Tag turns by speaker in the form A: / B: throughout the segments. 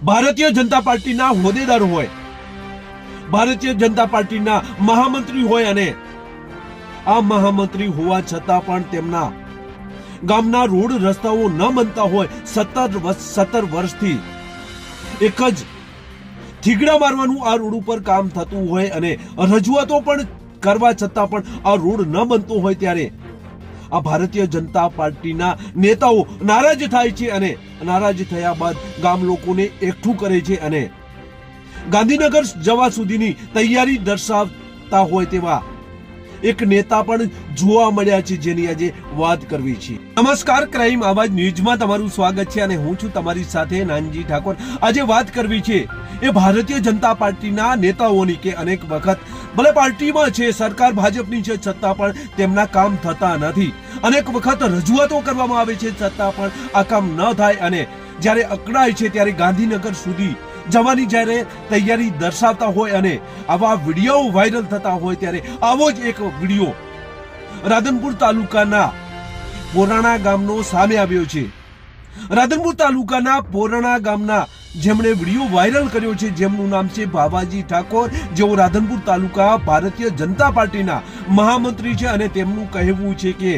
A: ભારતીય જનતા પાર્ટીના હોદ્દેદાર હોય, ભારતીય જનતા પાર્ટીના મહામંત્રી હોય અને આ મહામંત્રી હોવા છતાં પણ તેમના ગામના રોડ રસ્તાઓ ન બનતા હોય, સત્તર સત્તર વર્ષથી એક જ થીગડા મારવાનું આ રોડ ઉપર કામ થતું હોય અને રજૂઆતો પણ કરવા છતાં પણ આ રોડ ન બનતો હોય ત્યારે આ ભારતીય જનતા પાર્ટીના નેતાઓ નારાજ થાય છે અને નારાજ થયા બાદ ગામ લોકોને એકઠું કરે છે અને ગાંધીનગર જવા સુધીની તૈયારી દર્શાવતા હોય તેવા એક નેતા પણ જોવા મળ્યા છે જેની આજે વાત કરવી છે. નમસ્કાર, ક્રાઇમ આવાજ ન્યૂઝમાં તમારું સ્વાગત છે અને હું છું તમારી સાથે નાનજી ઠાકોર. આજે વાત કરવી છે એ ભારતીય જનતા પાર્ટીના નેતાઓની કે અનેક વખત ભલે પાર્ટીમાં છે, સરકાર ભાજપની છે, છતાં પણ તેમના કામ થતા નથી. અનેક વખત રજૂઆતો કરવામાં આવે છે, છતાં પણ આ કામ ન થાય અને જ્યારે અકળાય છે, ત્યારે ગાંધીનગર સુધી જવાની જ્યારે તૈયારી દર્શાવતા હોય અને આવા વીડિયો વાયરલ થતા હોય ત્યારે આવો જ એક વીડિયો રાધનપુર તાલુકાના પોરાણા ગામનો સામે આવ્યો છે. રાધનપુર તાલુકાના પોરાણા ગામના જેમણે વીડિયો વાયરલ કર્યો છે, જેમનું નામ છે બાબાજી ઠાકોર, જેઓ રાધનપુર તાલુકા ભારતીય જનતા પાર્ટીના મહામંત્રી છે અને તેમનું કહેવું છે કે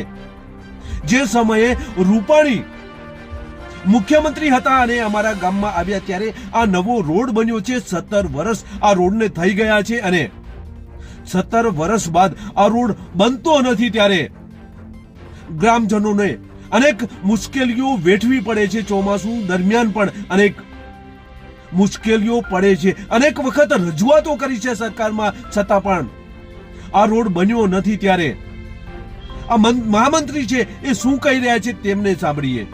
A: જે સમયે રૂપાણી મુખ્યમંત્રી હતા અને અમારા ગામમાં આવ્યા ત્યારે આ નવો રોડ બન્યો છે, સત્તર વર્ષ આ રોડને થઈ ગયા છે અને સત્તર વર્ષ બાદ આ રોડ બનતો નથી ત્યારે ગ્રામજનોને અનેક મુશ્કેલીઓ વેઠવી પડે છે ચોમાસું દરમિયાન પણ અનેક મુશ્કેલીઓ પડે છે. અનેક વખત રજૂઆતો કરી છે સરકારમાં, છતાં પણ આ રોડ બન્યો નથી ત્યારે. આ મહામંત્રી છે એ શું કહી રહ્યા છે તેમને સાંભળીએ.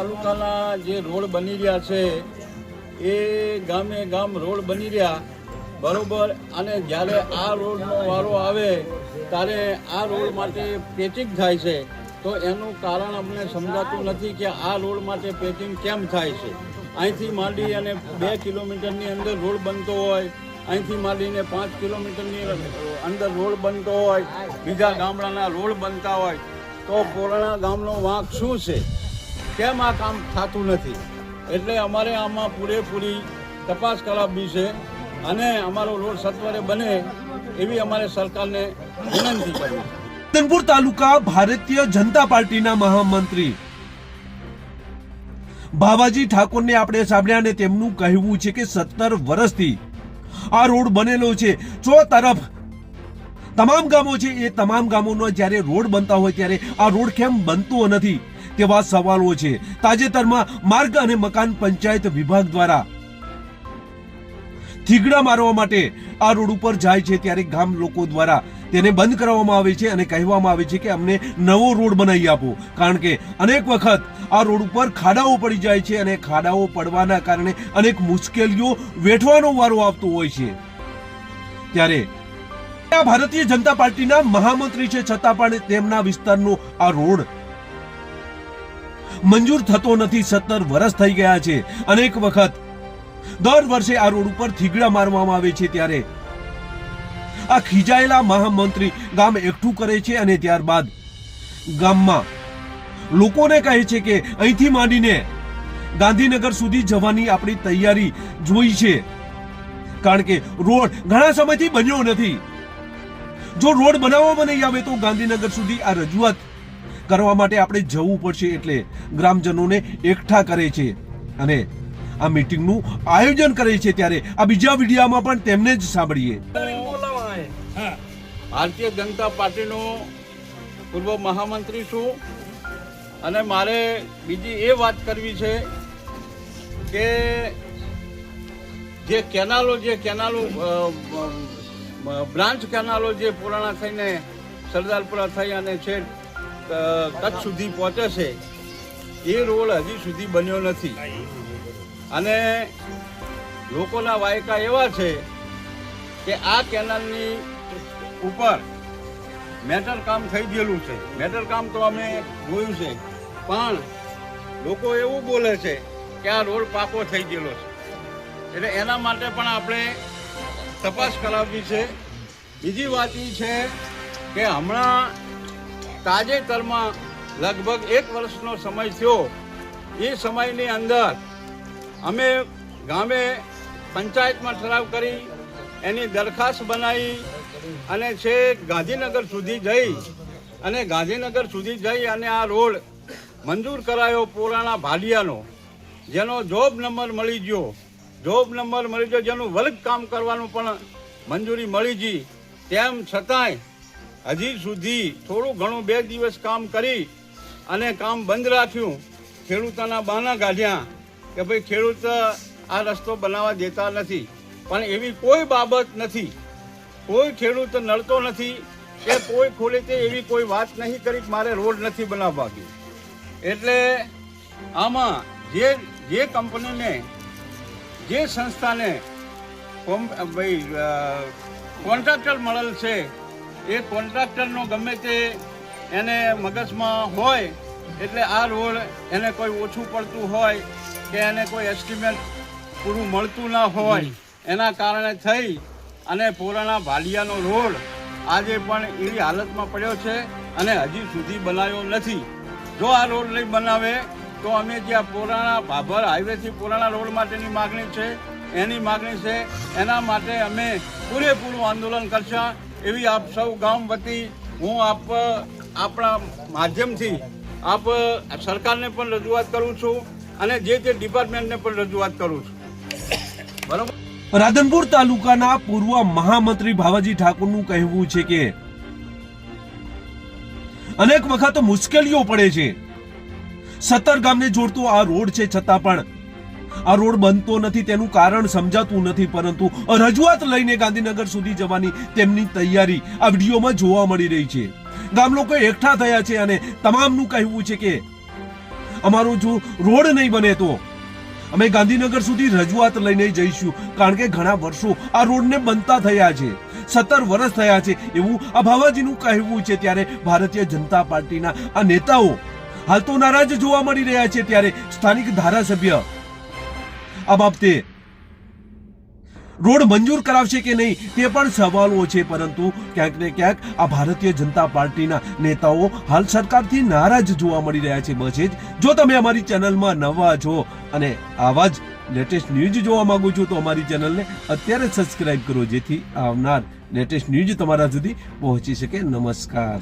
B: તાલુકાના જે રોડ બની રહ્યા છે, એ ગામે ગામ રોડ બની રહ્યા. બરોબર, અને જ્યારે આ રોડનો વારો આવે, ત્યારે આ રોડ માટે પેચિંગ થાય છે. તો એનું કારણ અમને સમજાતું નથી કે આ રોડ માટે પેચિંગ કેમ થાય છે. અહીંથી માંડી અને બે કિલોમીટરની અંદર રોડ બનતો હોય, અહીંથી માંડીને પાંચ કિલોમીટરની અંદર રોડ બનતો હોય, બીજા ગામડાના રોડ બનતા હોય, તો પોરાણા ગામનો વાંક શું છે? કેમ આ કામ થતું નથી? એટલે અમારે આમાં પૂરેપૂરી તપાસ કરાવવી છે અને અમારો રોડ સત્વરે બને એવી અમારે સરકારને વિનંતી કરવી
A: રતનપુર તાલુકા ભારતીય જનતા પાર્ટીના મહામંત્રી. બાબાજી ઠાકોરને આપણે સાંભળ્યા અને તેમનું કહેવું છે કે સત્તર વર્ષથી આ રોડ બનેલો છે. ચો તરફ તમામ ગામો છે, એ તમામ ગામોનો જ્યારે રોડ બનતા હોય ત્યારે આ રોડ કેમ બનતો નથી? તેવા સવાલો છે. તાજેતરમાં માર્ગ અને મકાન પંચાયત વિભાગ દ્વારા થીગડા મારવા માટે આ રોડ ઉપર જાય છે ત્યારે ગામ લોકો દ્વારા તેને બંધ કરવામાં આવે છે અને કહેવામાં આવે છે કે અમને નવો રોડ બનાવી આપો. કારણ કે અનેક વખત આ રોડ ઉપર ખાડાઓ પડી જાય છે અને ખાડાઓ પડવાના કારણે અનેક મુશ્કેલીઓ વેઠવાનો વારો આવતો હોય છે. ત્યારે આ ભારતીય જનતા પાર્ટીના મહામંત્રી છે, છતાં પણ તેમના વિસ્તારનો આ રોડ મંજૂર થતો નથી, સત્તર વર્ષ થઈ ગયા છે. અનેક વખત દર વર્ષે આ રોડ ઉપર થીગડા મારવામાં આવે છે ત્યારે આ ખીજાયેલા મહામંત્રી ગામ એકઠું કરે છે અને ત્યારબાદ ગામમાં લોકોને કહે છે કે અહીંથી માંડીને ગાંધીનગર સુધી જવાની આપણી તૈયારી જોઈ છે. કારણ કે રોડ ઘણા સમયથી બન્યો નથી. જો રોડ બનાવવામાં નહીં આવે તો ગાંધીનગર સુધી આ રજૂઆત કરવા માટે આપણે જવું પડશે એટલે ગ્રામજનોને એકઠા કરે છે. અને આ મીટિંગનું આયોજન કરે છે ત્યારે આ બીજા વિડીયોમાં પણ તેમને જ સાંભળીએ.
B: ભારતીય જનતા પાર્ટીનો પૂર્વ મહામંત્રી છું. અને મારે બીજી એ વાત કરવી છે કે જે કેનાલો જે કેનાલો બ્રાન્ચ કેનાલો જે પુરાણા થઈને સરદારપુરા થઈ અને છેક અ, કચ્છ સુધી પહોંચે છે. એ રોડ હજી સુધી બન્યો નથી. અને લોકોના વાયકા એવા છે કે આ કેનાલની ઉપર મેટર કામ થઈ ગયેલું છે. મેટર કામ તો અમે જોયું છે. પણ લોકો એવું બોલે છે કે આ રોડ પાકો થઈ ગયેલો છે. એટલે એના માટે પણ આપણે તપાસ કરાવવી છે. બીજી વાત એ છે કે હમણાં તાજેતરમાં લગભગ એક વર્ષનો સમય થયો. એ સમયની અંદર અમે ગામે પંચાયતમાં ઠરાવ કરી, એની દરખાસ્ત બનાવી અને છે ગાંધીનગર સુધી જઈ અને ગાંધીનગર સુધી જઈ અને આ રોડ મંજૂર કરાયો પુરાણા ભાલિયાનો, જેનો જોબ નંબર મળી ગયો. જોબ નંબર મળી ગયો, જેનું વર્ગ કામ કરવાનું પણ મંજૂરી મળી ગઈ. તેમ છતાંય હજી સુધી થોડું ઘણું બે દિવસ કામ કરી અને કામ બંધ રાખ્યું. ખેડૂતોના બહાના કાઢ્યા કે ભાઈ ખેડૂત આ રસ્તો બનાવવા દેતા નથી. પણ એવી કોઈ બાબત નથી. કોઈ ખેડૂત નડતો નથી કે કોઈ ખોલે તે એવી કોઈ વાત નહીં કરી મારે રોડ નથી બનાવવા દે એટલે આમાં જે જે કંપનીને, જે સંસ્થાને ભાઈ કોન્ટ્રાક્ટર મળેલ છે એ કોન્ટ્રાક્ટરનો ગમે તે એને મગજમાં હોય, એટલે આ રોડ એને કોઈ ઓછું પડતું હોય કે એને કોઈ એસ્ટિમેટ પૂરું મળતું ના હોય, એના કારણે થઈ અને પોરાણા ભાલિયાનો રોડ આજે પણ એવી હાલતમાં પડ્યો છે અને હજી સુધી બનાવ્યો નથી. જો આ રોડ નહીં બનાવે, તો અમે જે આ પુરાણા ભાભર હાઈવેથી પુરાણા રોડ માટેની માગણી છે, એની માગણી છે, એના માટે અમે પૂરેપૂરું આંદોલન કરશા. એવી આપ સૌ ગામ વતી હું આપ, આપણા માધ્યમથી આપ સરકારને પણ રજૂઆત કરું છું અને જે તે ડિપાર્ટમેન્ટને પણ રજૂઆત કરું છું. બરોબર?
A: રાધનપુર તાલુકાના પૂર્વ મહામંત્રી ભાવાજી ઠાકોરનું કહેવું છે કે અનેક વખત મુશ્કેલીઓ પડે છે. સત્તર ગામને જોડતો આ રોડ છે, છતાં પણ આ રોડ બનતો નથી, તેનું કારણ સમજાતું નથી, પરંતુ રજૂઆત લઈને ગાંધીનગર સુધી જવાની તેમની તૈયારી આ વિડીયોમાં જોવા મળી રહી છે. ગામ લોકો એકઠા થયા છે અને તમામનું કહેવું છે કે અમારો જો રોડ નહીં બને તો અમે ગાંધીનગર સુધી રજૂઆત લઈને જઈશું, કારણ કે ઘણા વર્ષો આ રોડને બનતા થયા છે, સત્તર વર્ષ થયા છે એવું આ ભાવાજીનું કહેવું છે. ત્યારે ભારતીય જનતા પાર્ટીના આ નેતાઓ હાલ તો નારાજ જોવા મળી રહ્યા છે, ત્યારે સ્થાનિક ધારાસભ્ય આ બાબતે રોડ મંજૂર કરાવશે કે નહીં, તે પણ સવાલો છે, પરંતુ ક્યાંક ને ક્યાંક આ ભારતીય જનતા પાર્ટીના નેતાઓ હાલ સરકારથી નારાજ જોવા મળી રહ્યા છે, બસે જ જો તમે અમારી ચેનલમાં નવા છો અને આવા જ લેટેસ્ટ ન્યૂઝ જોવા માંગો છો, તો અમારી ચેનલને અત્યારે સબસ્ક્રાઇબ કરો, જેથી આવનાર લેટેસ્ટ ન્યૂઝ તમારા સુધી પહોંચી શકે. નમસ્કાર.